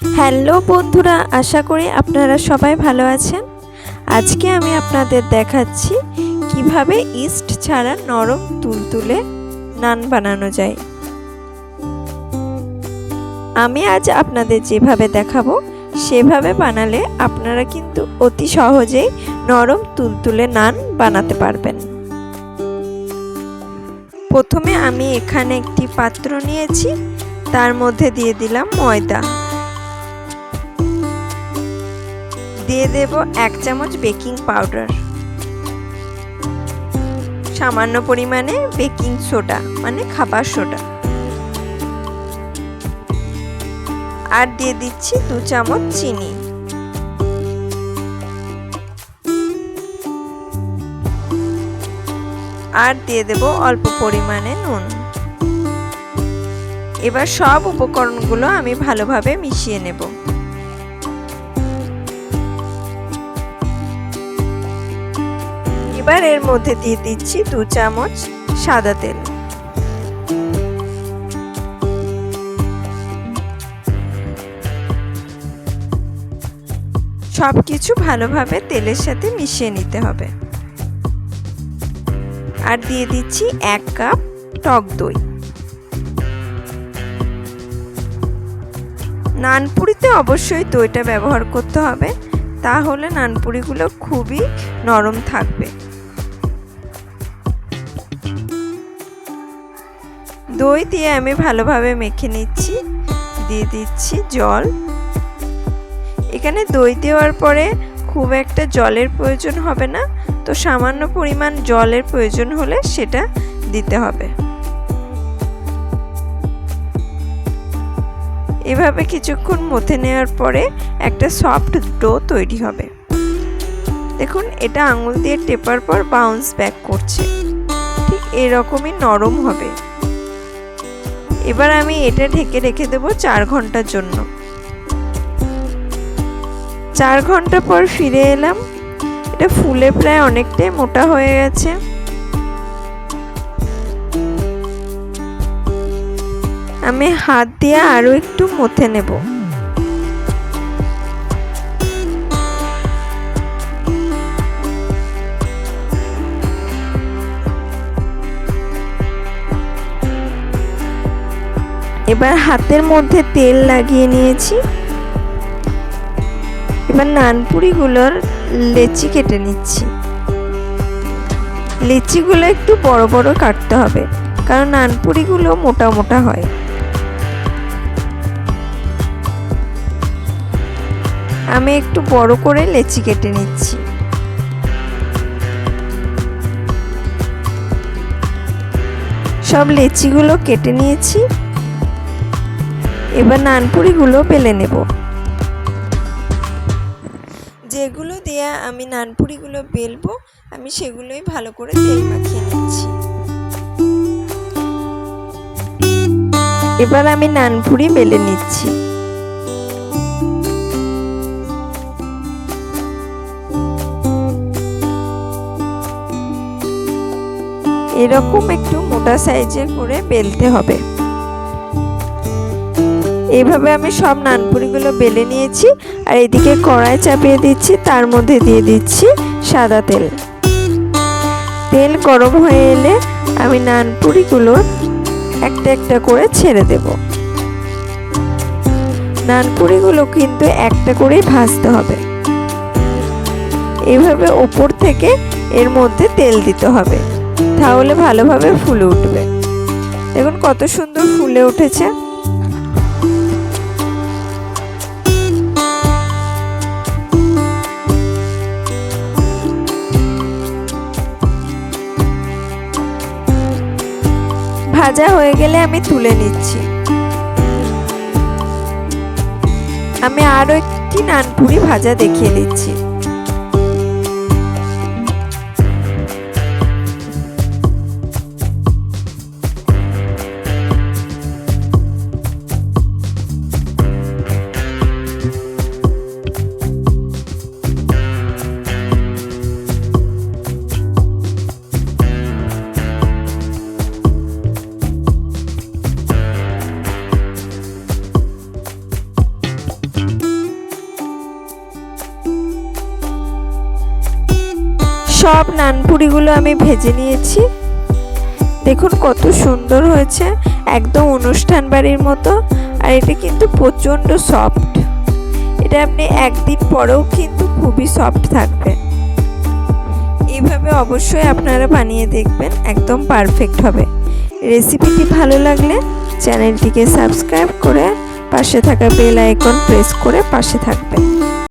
Hello বন্ধুরা, আশা করি আপনারা সবাই ভালো আছেন। আজকে আমি আপনাদের দেখাচ্ছি কীভাবে ইস্ট ছাড়া নরম তুলতুলে নান বানানো যায়। আমি আজ আপনাদের যেভাবে দেখাবো, সেভাবে বানালে আপনারা কিন্তু অতি সহজেই নরম তুলতুলে নান বানাতে পারবেন। প্রথমে আমি এখানে একটি পাত্র নিয়েছি, তার মধ্যে দিয়ে দিলাম ময়দা। দিয়ে দেব এক চামচ বেকিং পাউডার। সামান্য পরিমাণে বেকিং সোডা মানে খাবার সোডা। আর দিয়ে দিচ্ছি দু চামচ চিনি। আর দিয়ে দেব অল্প পরিমাণে নুন। এবার সব উপকরণগুলো আমি ভালোভাবে মিশিয়ে নেব। এবার এর মধ্যে দিয়ে দিচ্ছি দু চামচ সাদা তেল। সব কিছু ভালোভাবে তেলের সাথে মিশিয়ে নিতে হবে। আর দিয়ে দিচ্ছি এক কাপ টক দই। নানপুরিতে অবশ্যই দইটা ব্যবহার করতে হবে, তাহলে নানপুরিগুলো খুবই নরম থাকবে। দই দিয়ে আমি ভালোভাবে মেখে নিচ্ছি। দিয়ে দিচ্ছি জল। এখানে দই দেওয়ার পরে খুব একটা জলের প্রয়োজন হবে না। তো সামান্য পরিমাণ জলের প্রয়োজন হলে সেটা দিতে হবে। এভাবে কিছুক্ষণ মথে নেওয়ার পরে একটা সফট ডো তৈরি হবে। দেখুন, এটা আঙুল দিয়ে টেপার পর বাউন্স ব্যাক করছে। ঠিক এরকমই নরম হবে। এবার আমি এটা ঢেকে রেখে দেবো চার ঘণ্টার জন্য। চার ঘণ্টা পর ফিরে এলাম। এটা ফুলে প্রায় অনেকটাই মোটা হয়ে গেছে। আমি হাত দিয়ে আরও একটু মথে নেব। এবার হাতের মধ্যে তেল লাগিয়ে নিয়েছি। এবার নানপুরিগুলোর লেচি কেটে নিচ্ছি। লিচিগুলো একটু বড় বড় কাটতে হবে, কারণ নানপুরিগুলো মোটা মোটা হয়। আমি একটু বড় করে লেচি কেটে নিচ্ছি। সব লেচিগুলো কেটে নিয়েছি। এবার নানপুরিগুলো বেলে নেব। যেগুলো দিয়ে আমি নানপুরিগুলো বেলবো আমি সেগুলোই ভালো করে তেল মাখিয়ে নিচ্ছি। এবার আমি নানপুরি বেলে নিচ্ছি। এরকম একটু মোটা সাইজের করে বেলতে হবে। এইভাবে আমি সব নানপুরিগুলো বেলে নিয়েছি আর এদিকে কড়াই চাপিয়ে দিচ্ছি, তার মধ্যে দিয়ে দিচ্ছি সাদা তেল। তেল গরম হয়ে এলে আমি নানপুরিগুলো একটা একটা করে ছেড়ে দেব। নানপুরিগুলো কিন্তু একটা করেই ভাজতে হবে। এভাবে ওপর থেকে এর মধ্যে তেল দিতে হবে, তাহলে ভালোভাবে ফুলে উঠবে। দেখুন কত সুন্দর ফুলে উঠেছে। ভাজা হয়ে গেলে আমি তুলে নিচ্ছি। আমি আরও একটি নানপুরি ভাজা দেখিয়ে দিচ্ছি। সব নানপুরিগুলো আমি ভেজে নিয়েছি। দেখুন কত সুন্দর হয়েছে, একদম অনুষ্ঠান বাড়ির মতো, আর এটা কিন্তু প্রচণ্ড সফট এটা আপনি একদিন পরেও কিন্তু খুবই সফট থাকবে। এইভাবে অবশ্যই আপনারা বানিয়ে দেখবেন, একদম পারফেক্ট হবে। রেসিপিটি ভালো লাগলে চ্যানেলটিকে সাবস্ক্রাইব করে পাশে থাকা বেল আইকন প্রেস করে পাশে থাকবেন।